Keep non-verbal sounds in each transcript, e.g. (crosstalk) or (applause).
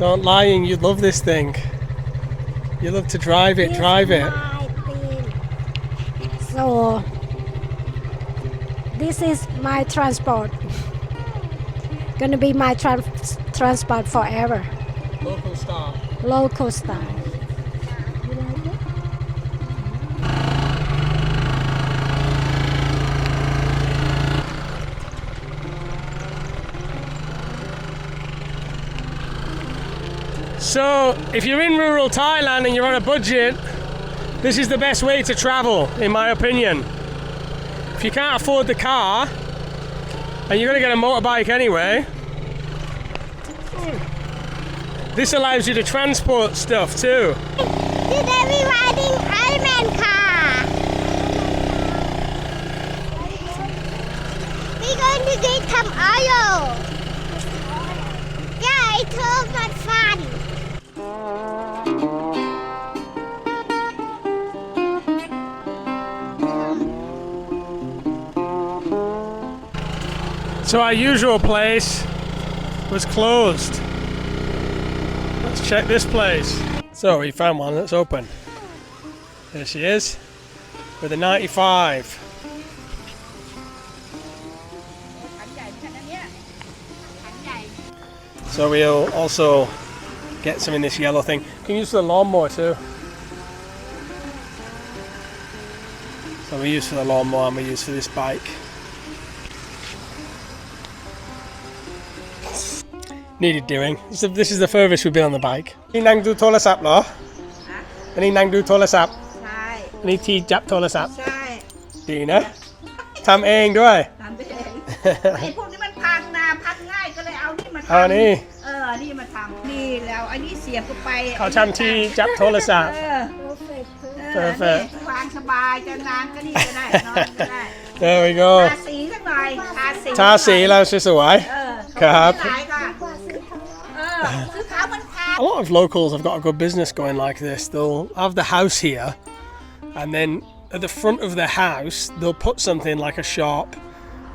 Don't lying, you love this thing. You love to drive it, drive it. So this is my transport. Gonna be my trans- transport forever. Local star. Local style. So, if you're in rural Thailand and you're on a budget, this is the best way to travel, in my opinion. If you can't afford the car, and you're going to get a motorbike anyway, this allows you to transport stuff too. Today we riding car. We going to get some oil. Yeah, it's all fun. So, our usual place was closed. Let's check this place. So, we found one that's open. There she is, with a 95. So we'll also get some in this yellow thing. You can use the lawnmower too. So we use for the lawnmower and we use for this bike. Needed doing. This is- This is the furthest we've been on the bike. นี่นั่งดูโทรศัพท์เหรออันนี้นั่งดูโทรศัพท์ ใช่ อันนี้ที่จับโทรศัพท์ ใช่ ดีนะทำเองด้วย ทำไปเองไอ้พวกนี้มันพังนะพังง่ายก็เลยเอานี่มาทำ เ สียบเข้าไป เขาทำที่จับโทรศัพท์ เออ Perfect. เออ Perfect นี่วางสบายจะนานก็นี่ก็ได้นอนก็ได้ There we go ทาสีสักหน่อยทาสี ทาสีแล้วสวย เออ ครับ ขายค่ะเออซื้อขาวมันทา A lot of locals have got a good business going like this. They'll have the house here, and then at the front of the house, they'll put something like a shop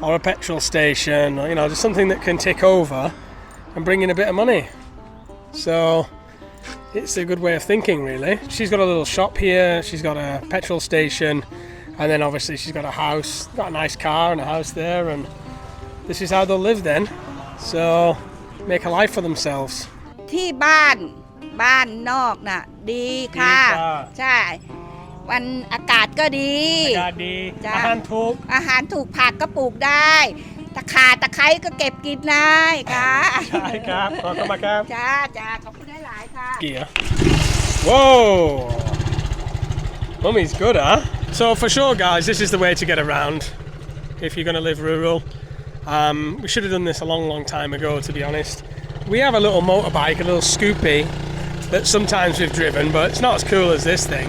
or a petrol station, or you know, just something that can tick over and bring in a bit of money. So it's a good way of thinking, really. She's got a little shop here, she's got a petrol station, and then obviously she's got a house, got a nice car and a house there, and this is how they'll live then. So make a life for themselves. ที่บ้านบ้านนอกน่ะ ดีค่ะ ดีค่ะ ใช่ วันอากาศก็ดี จ้ะ อาหารถูก อาหารถูกผักก็ปลูกได้ ตะขาตะไคร้ก็เก็บกินได้ค่ะ ใช่ครับขอเข้ามาครับ จ้าจ้าขอบคุณหลายๆค่ะ Gear. Whoa! Mummy's good, huh? So for sure, guys, this is the way to get around if you're going to live rural. Um, we should have done this a long, long time ago, to be honest. We have a little motorbike, a little Scoopy, that sometimes we've driven, but it's not as cool as this thing.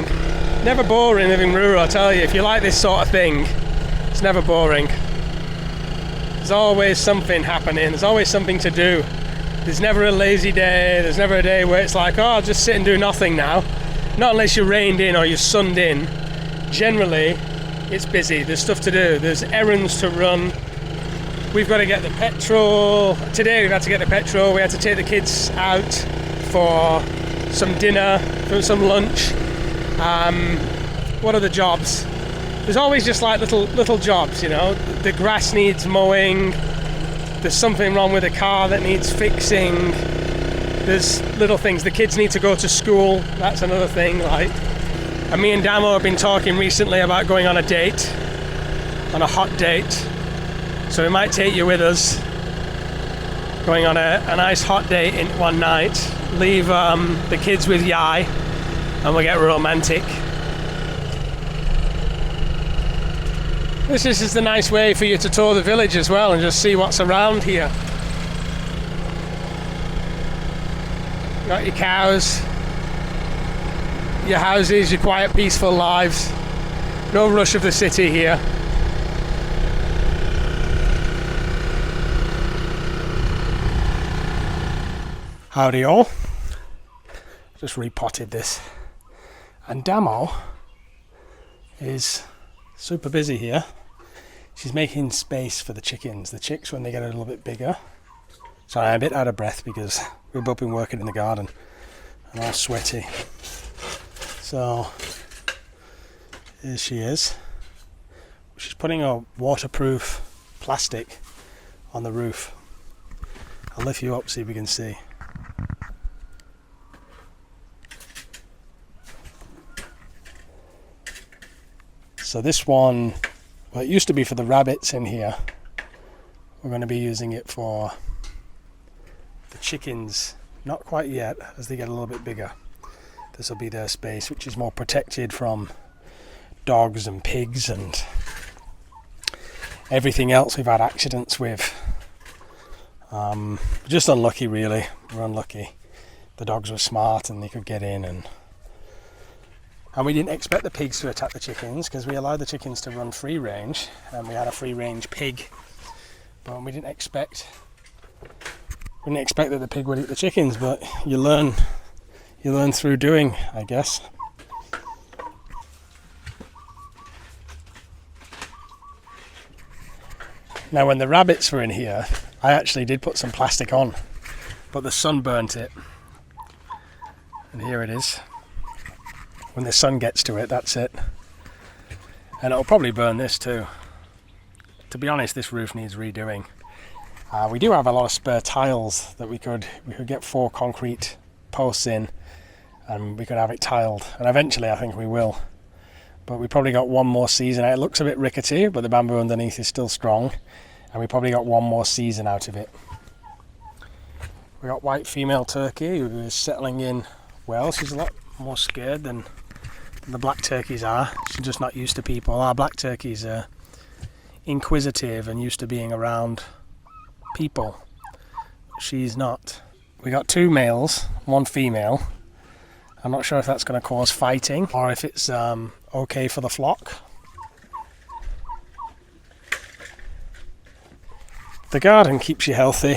Never boring living rural, I tell you. If you like this sort of thing, it's never boring. There's always something happening. There's always something to do. There's never a lazy day. There's never a day where it's like, oh, I'll just sit and do nothing now. Not unless you're rained in or you're sunned in. Generally, it's busy. There's stuff to do. There's errands to run. We've got to get the petrol. Today we've had to get the petrol. We had to take the kids out for some dinner, for some lunch. Um, what are the jobs? There's always just like little little jobs, you know. The grass needs mowing. There's something wrong with a car that needs fixing. There's little things. The kids need to go to school. That's another thing. Like, and me and Damo have been talking recently about going on a date, on a hot date. So we might take you with us. Going on a, a nice hot date in one night. Leave um, the kids with Yai, and we'll get romantic. This is just a nice way for you to tour the village as well and just see what's around here. Got your cows, your houses, your quiet, peaceful lives. No rush of the city here. Howdy all. Just repotted this. And Damo is super busy here. She's making space for the chickens. The chicks, when they get a little bit bigger, Sorry, I'm a bit out of breath because we've both been working in the garden and all sweaty. So here she is. She's putting a waterproof plastic on the roof. I'll lift you up so we can see. So this one, well, it used to be for the rabbits in here. We're going to be using it for the chickens. Not quite yet, as they get a little bit bigger. This will be their space, which is more protected from dogs and pigs and everything else we've had accidents with. Um, just unlucky, really. We're unlucky. The dogs were smart and they could get in, and and we didn't expect the pigs to attack the chickens because we allowed the chickens to run free range, and we had a free range pig. But we didn't expect we didn't expect that the pig would eat the chickens. But you learn you learn through doing, I guess. Now, when the rabbits were in here, I actually did put some plastic on, but the sun burnt it. And here it is. When the sun gets to it, that's it. And it'll probably burn this too. To be honest, this roof needs redoing. Uh, we do have a lot of spare tiles that we could we could get four concrete posts in, and we could have it tiled. And eventually, I think we will. But we probably got one more season. It looks a bit rickety, but the bamboo underneath is still strong, and we probably got one more season out of it. We got white female turkey who is settling in well. She's a lot more scared than the black turkeys are. She's just not used to people. Our black turkeys are inquisitive and used to being around people. She's not. We got two males, one female. I'm not sure if that's going to cause fighting or if it's um, okay for the flock. The garden keeps you healthy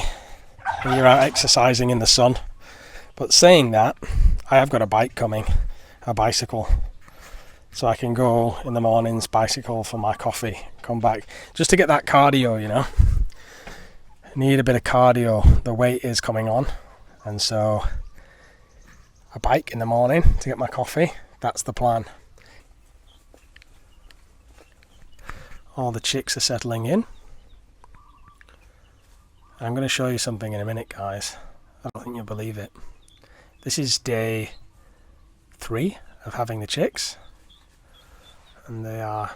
when you're out exercising in the sun. But saying that, I have got a bike coming, a bicycle. So I can go in the mornings, bicycle for my coffee, come back. Just to get that cardio, you know. I need a bit of cardio. The weight is coming on. And so a bike in the morning to get my coffee. That's the plan. All the chicks are settling in. I'm going to show you something in a minute, guys. I don't think you'll believe it. This is day three of having the chicks, and they are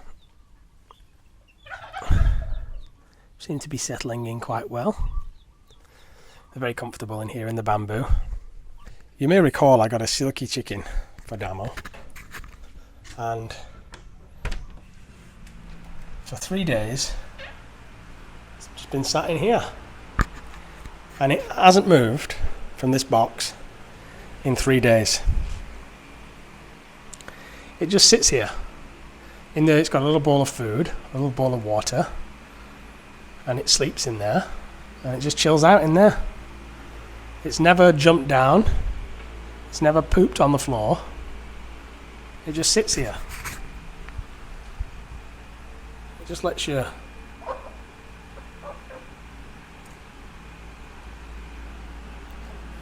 seem to be settling in quite well. They're very comfortable in here in the bamboo. You may recall I got a silky chicken for Damo, and for three days it's just been sat in here, and it hasn't moved from this box in three days. It just sits here. In there, it's got a little bowl of food, a little bowl of water, and it sleeps in there, and it just chills out in there. It's never jumped down, it's never pooped on the floor. It just sits here. It just lets you. It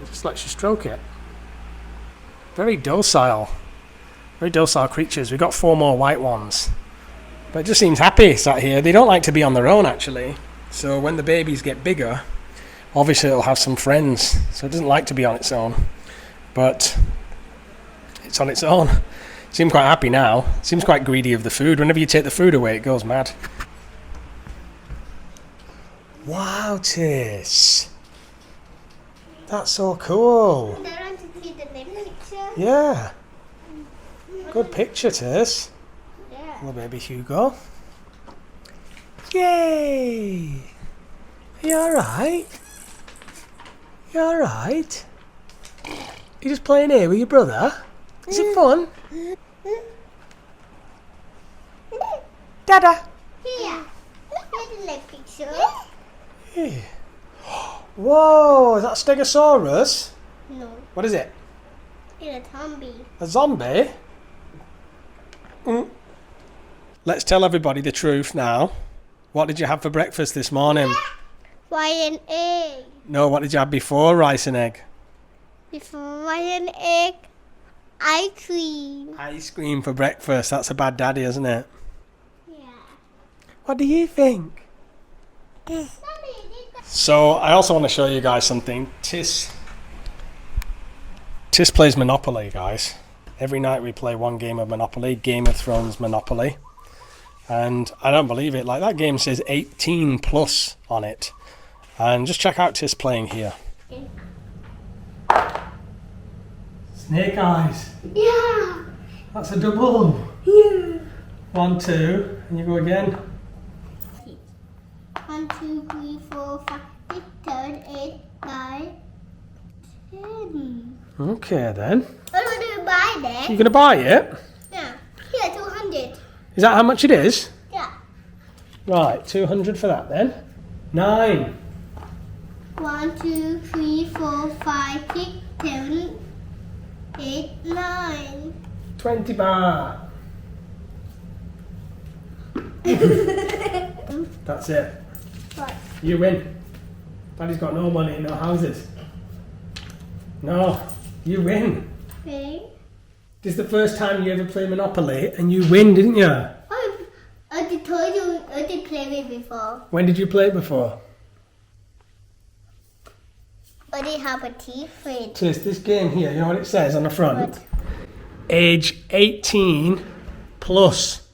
just lets you stroke it. Very docile. Very docile creatures. We've got four more white ones. But it just seems happy sat here. They don't like to be on their own actually. So when the babies get bigger, obviously it'll have some friends. So it doesn't like to be on its own. But it's on its own. (laughs) Seems quite happy now. Seems quite greedy of the food. Whenever you take the food away, it goes mad. Wow, Tis. That's so cool. Don't want to see the? Yeah. Good picture, Tis. Yeah. Little baby Hugo. Yay! You alright? You alright? You just playing here with your brother? Is it fun? Dada! Here. Here's picture. Yeah. Whoa, is that Stegosaurus? No. What is it? It's a zombie. A zombie? Mm. Let's tell everybody the truth now. What did you have for breakfast this morning? Why an egg? No, what did you have before rice and egg? Before an egg, ice cream. Ice cream for breakfast. That's a bad daddy, isn't it? Yeah. What do you think? So I also want to show you guys something. Tis Tis plays Monopoly, guys. Every night we play one game of Monopoly, Game of Thrones Monopoly. And I don't believe it. Like that game says 18 plus on it. And just check out Tis playing here. Snake eyes. Yeah. That's a double. Yeah. One, two, and you go again. One, two, three, four, five, six, seven, eight, nine, ten. Okay then. Oh, Buy that. You gonna buy it? Yeah. Here, 200. Is that how much it is? Yeah. Right, 200 for that then. Nine. One, two, three, four, five, six, seven, eight, nine. 20 bar. (laughs) That's it. What? You win. Daddy's got no money, no houses. No, you win. This is the first time you ever play Monopoly and you win, didn't you? Oh, I did told you I did play it before. When did you play it before? I did have a tea fridge. Tis, this game here, you know what it says on the front? Age 18 plus.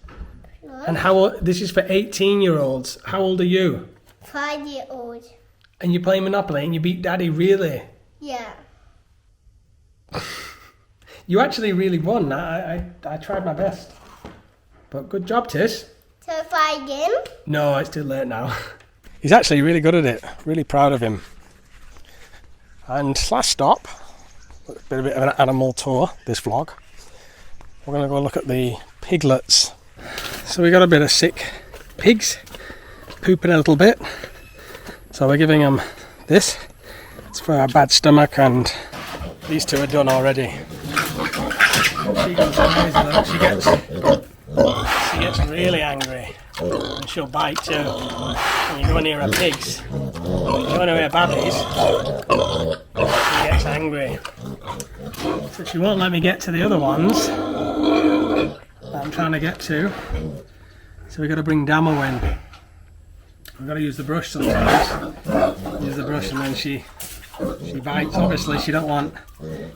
And how old, this is for 18 year olds. How old are you? Five year old. And you play Monopoly and you beat Daddy, really? Yeah. You actually really won. I, I, I tried my best. But good job, Tish. So if I again, No, it's too late now. (laughs) He's actually really good at it. Really proud of him. And last stop, a bit, a bit of an animal tour, this vlog. We're going to go look at the piglets. So we got a bit of sick pigs pooping a little bit. So we're giving them this. It's for a bad stomach and these two are done already. She goes crazy though. She gets, she gets really angry and she'll bite too. When you go near her pigs, you go near her babbies, she gets angry. So she won't let me get to the other ones that I'm trying to get to. So we've got to bring Damo in. We've got to use the brush sometimes. Use the brush and then she she bites. Obviously she don't want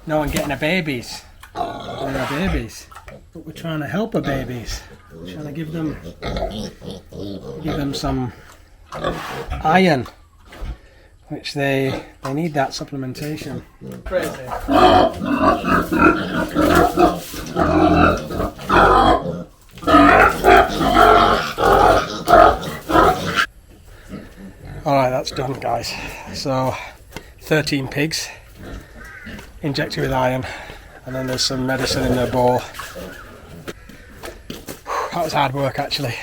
no one getting her babies. They're her babies. But we're trying to help our babies. We're trying to give them give them some iron, which they they need that supplementation. Crazy. All right, that's done, guys. So, 13 pigs injected with iron, and then there's some medicine in their bowl. That was hard work, actually.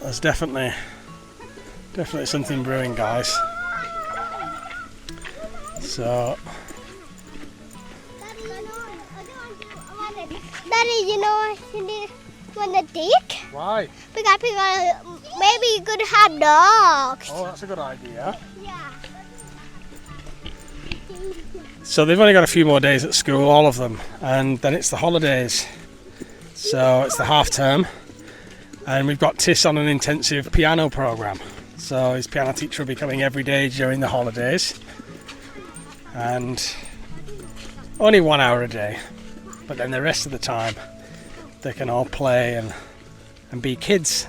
There's definitely, definitely something brewing, guys. So, Daddy, you know, you need want a dick? why? Because people, maybe you could have dogs. Oh, that's a good idea. Yeah. So they've only got a few more days at school, all of them, and then it's the holidays. So it's the half term, and we've got Tis on an intensive piano program. So his piano teacher will be coming every day during the holidays, and only one hour a day. But then the rest of the time, they can all play and and be kids.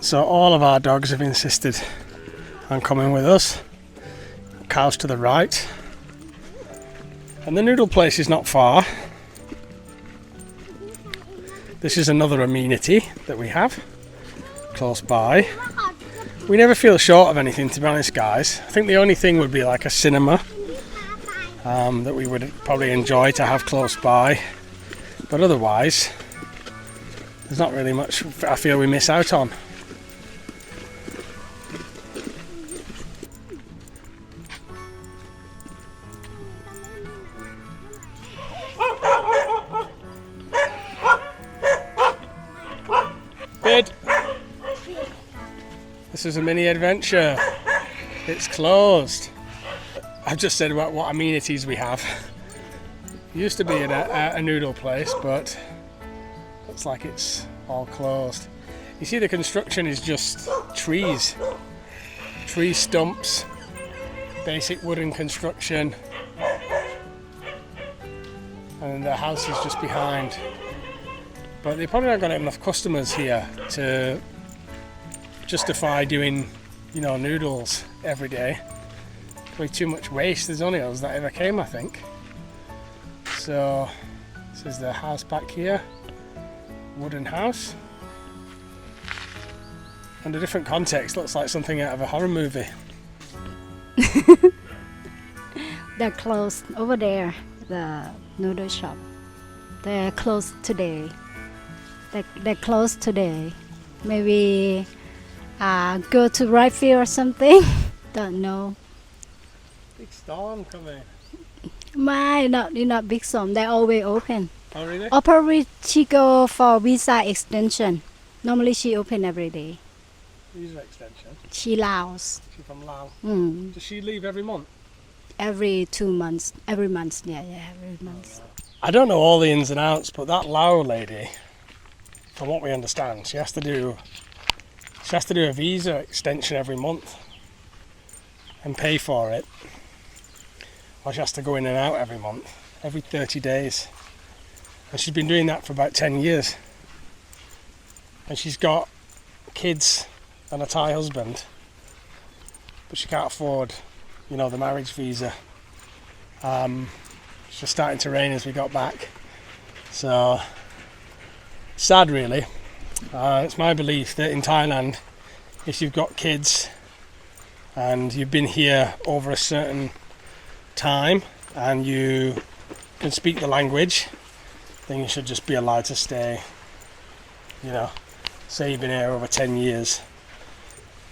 So all of our dogs have insisted on coming with us. Cows to the right. And the noodle place is not far. This is another amenity that we have close by. We never feel short of anything, to be honest, guys. I think the only thing would be like a cinema um, that we would probably enjoy to have close by. But otherwise, there's not really much I feel we miss out on. Is a mini adventure. It's closed. I've just said what, what amenities we have. Used to be a, a, a noodle place, but looks like it's all closed. You see, the construction is just trees, tree stumps, basic wooden construction, and the house is just behind. But they probably haven't got enough customers here to justify doing, you know, noodles every day. Way too much waste. There's only us that ever came, I think. So this is the house back here, wooden house. Under different context, looks like something out of a horror movie. (laughs) They're closed over there, the noodle shop. They're closed today. They, they're closed today. Maybe uh, go to right field or something. (laughs) Don't know. Big storm coming. My, not not big storm. They're always open. Oh really? Or probably she go for visa extension. Normally she open every day. Visa extension. She Laos. She's from Laos. Mm. Does she leave every month? Every two months. Every month. Yeah, yeah, every month. I don't know all the ins and outs, but that Lao lady, from what we understand, she has to do she has to do a visa extension every month and pay for it. Or she has to go in and out every month, every 30 days. And she's been doing that for about 10 years. And she's got kids and a Thai husband, but she can't afford, you know, the marriage visa. Um, it's just starting to rain as we got back. So sad, really. Uh, it's my belief that in Thailand, if you've got kids and you've been here over a certain time and you can speak the language, then you should just be allowed to stay. You know, say you've been here over 10 years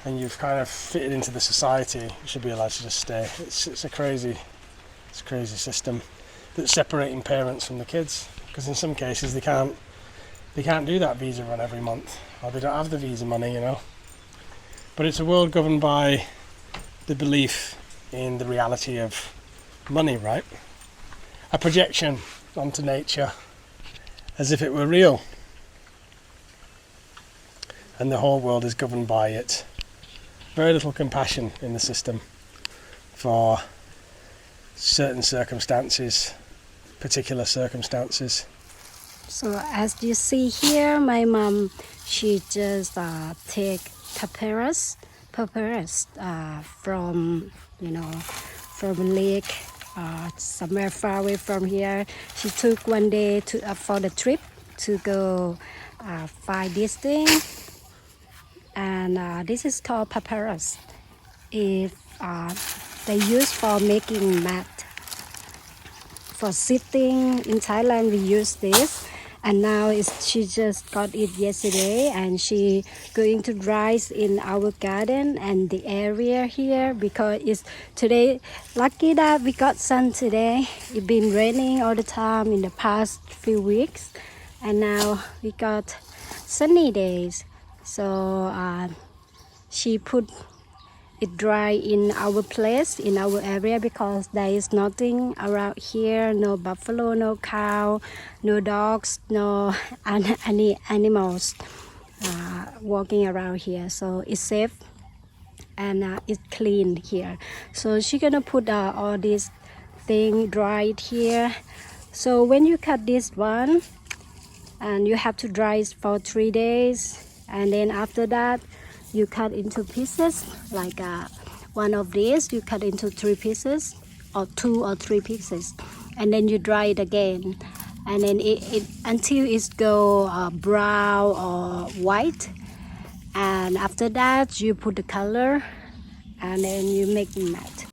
and you've kind of fitted into the society, you should be allowed to just stay. It's, it's a crazy, it's a crazy system that's separating parents from the kids because in some cases they can't they can't do that visa run every month or they don't have the visa money you know but it's a world governed by the belief in the reality of money right? A projection onto nature as if it were real. And the whole world is governed by it. Very little compassion in the system for certain circumstances particular circumstances. So as you see here, my mom, she just uh, take papyrus, papyrus uh, from you know from lake uh, somewhere far away from here. She took one day to uh, for the trip to go uh, find this thing, and uh, this is called papyrus. If uh, they use for making mat for sitting in Thailand we use this and now she just got it yesterday and she going to rise in our garden and the area here because it's today lucky that we got sun today. It's been raining all the time in the past few weeks and now we got sunny days. So uh, she put it dry in our place in our area because there is nothing around here no buffalo no cow no dogs no (laughs) an- any animals uh, walking around here. So it's safe and uh, it's clean here. So she gonna put uh, all this thing dried here. So when you cut this one and you have to dry it for three days and then after that you cut into pieces like uh, one of these you cut into three pieces or two or three pieces and then you dry it again. And then it, it until it go uh, brown or white. And after that you put the color and then you make mat